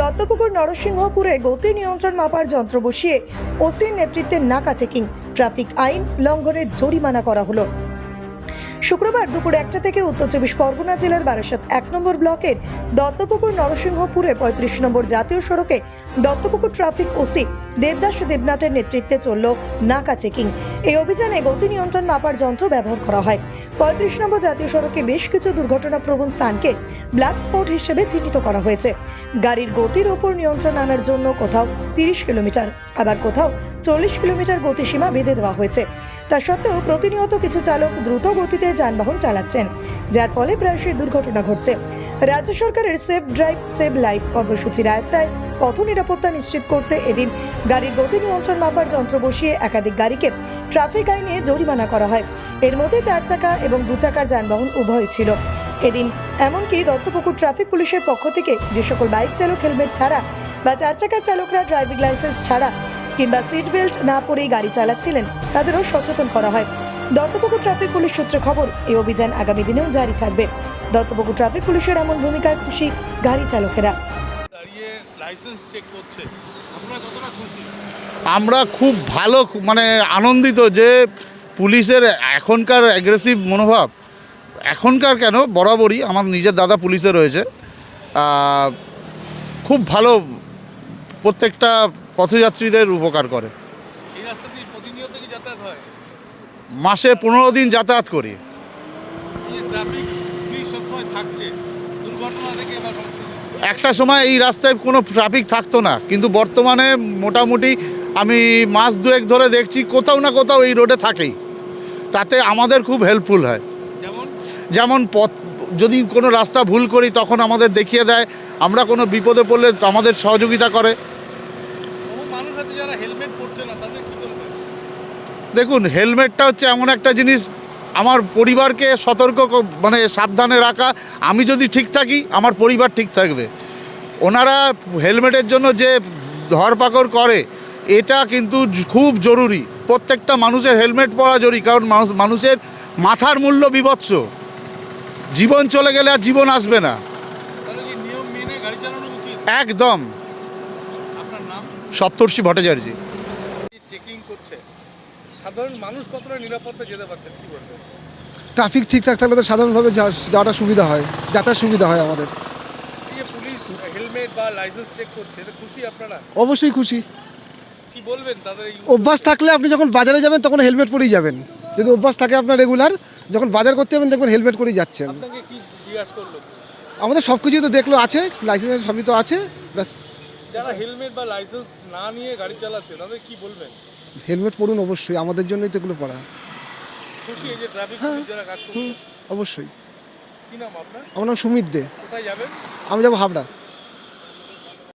দত্তপুকুর নরসিংহপুরে গতি নিয়ন্ত্রণ মাপার যন্ত্র বসিয়ে ওসির নেতৃত্বে নাকা চেকিং। ট্রাফিক আইন লঙ্ঘনের জরিমানা করা হলো। শুক্রবার দুপুর একটা থেকে উত্তর চব্বিশ পরগনা জেলার বারাসাত এক নম্বর ব্লকের দত্তপুকুর নরসিংহপুরে পঁয়ত্রিশ নম্বর জাতীয় সড়কে দত্তপুকুর ট্রাফিক ওসি দেবদাস দেবনাথের নেতৃত্বে চলল নাকা চেকিং। এই অভিযানে গতি নিয়ন্ত্রণ মাপার যন্ত্র ব্যবহার করা হয়। পঁয়ত্রিশ নম্বর জাতীয় সড়কে বেশ কিছু দুর্ঘটনাপ্রবণ স্থানকে ব্ল্যাক স্পট হিসেবে চিহ্নিত করা হয়েছে। গাড়ির গতির ওপর নিয়ন্ত্রণ আনার জন্য কোথাও তিরিশ কিলোমিটার, আবার কোথাও চল্লিশ কিলোমিটার গতিসীমা বেঁধে দেওয়া হয়েছে। তা সত্ত্বেও প্রতিনিয়ত কিছু চালক দ্রুত গতিতে যানবাহন চালাচ্ছেন, যার ফলে প্রায়শই দুর্ঘটনা ঘটছে। রাজ্য সরকারের সেফ ড্রাইভ সেভ লাইফ কর্মসূচির আয়ত্তায় পথ নিরাপত্তা নিশ্চিত করতে এদিন গাড়ির গতি নিয়ন্ত্রণ মাপার যন্ত্র বসিয়ে একাধিক গাড়িকে ট্রাফিক আইনে জরিমানা করা হয়। এর মধ্যে চার চাকা এবং দু চাকার যানবাহন উভয় ছিল। এদিন এমনকি দত্তপুকুর ট্রাফিক পুলিশের পক্ষ থেকে যে সকল বাইক চালক হেলমেট ছাড়া বা চার চাকার চালকরা ড্রাইভিং লাইসেন্স ছাড়া কিংবা সিট বেল্ট না পরেই গাড়ি চালাচ্ছিলেন, তাদেরও সচেতন করা হয়। দত্তপুকুর ট্রাফিক পুলিশ সূত্রে খবর এই অভিযান আগামী দিনেও জারি থাকবে। দত্তপুকুর ট্রাফিক পুলিশের এমন ভূমিকায় খুশি গাড়ি চালকেরা। দাঁড়িয়ে লাইসেন্স চেক করছে। আপনারা কতটা খুশি? আমরা খুব ভালো মানে আনন্দিত যে পুলিশের এখনকার অ্যাগ্রেসিভ মনোভাব এখনকার কেন বরাবরই আমার নিজের দাদা পুলিশে রয়েছে। খুব ভালো প্রত্যেকটা পথযাত্রীদের উপকার করে এই রাস্তা দিয়ে প্রতিনিয়ত কি যাতায়াত হয় মাসে পনেরো দিন যাতায়াত করি। একটা সময় এই রাস্তায় কোনো ট্রাফিক থাকতো না কিন্তু বর্তমানে মোটামুটি আমি মাস দুয়েক ধরে দেখছি কোথাও না কোথাও এই রোডে থাকেই। তাতে আমাদের খুব হেল্পফুল হয়। যেমন? পথ যদি কোনো রাস্তা ভুল করি তখন আমাদের দেখিয়ে দেয় আমরা কোনো বিপদে পড়লে আমাদের সহযোগিতা করে। মানুষ যারা হেলমেট পরছে না তাদের কি করবে দেখুন হেলমেটটা হচ্ছে এমন একটা জিনিস আমার পরিবারকে সতর্ক মানে সাবধানে রাখা। আমি যদি ঠিক থাকি আমার পরিবার ঠিক থাকবে। ওনারা হেলমেটের জন্য যে ধরপাকড় করে এটা কিন্তু খুব জরুরি। প্রত্যেকটা মানুষের হেলমেট পরা জরুরি কারণ মানুষ মানুষের মাথার মূল্য বিভৎস। জীবন চলে গেলে আর জীবন আসবে না। একদম। সপ্তর্ষি ভট্টাচার্য। চেকিং করছে? সাধারণ মানুষ কতটা নিরাপত্তা যেতে পারছে কি বলবেন? ট্রাফিক ঠিকঠাক থাকলে তো সাধারণভাবে যাওয়াটা সুবিধা হয় যাতায়াত সুবিধা হয় আমাদের। পুলিশ হেলমেট বা লাইসেন্স চেক করছে খুশি আপনারা? অবশ্যই খুশি। কি বলবেন তাদের অভ্যাস থাকলে আপনি যখন বাজারে যাবেন তখন হেলমেট পরেই যাবেন। যদি অভ্যাস থাকে আপনার রেগুলার যখন বাজার করতে যাবেন দেখবেন হেলমেট করেই যাচ্ছেন। কি জিজ্ঞাসা করল? আমাদের সব কিছুই তো দেখল আছে লাইসেন্স সবই তো আছে ব্যাস। যারা হেলমেট বা লাইসেন্স না নিয়ে গাড়ি চালাচ্ছে তাদের কি বলবেন? হেলমেট পরুন অবশ্যই আমাদের জন্যই তো এগুলো পড়া হ্যাঁ। অবশ্যই। আমার নাম সুমিত দে। আমি যাব হাবড়া।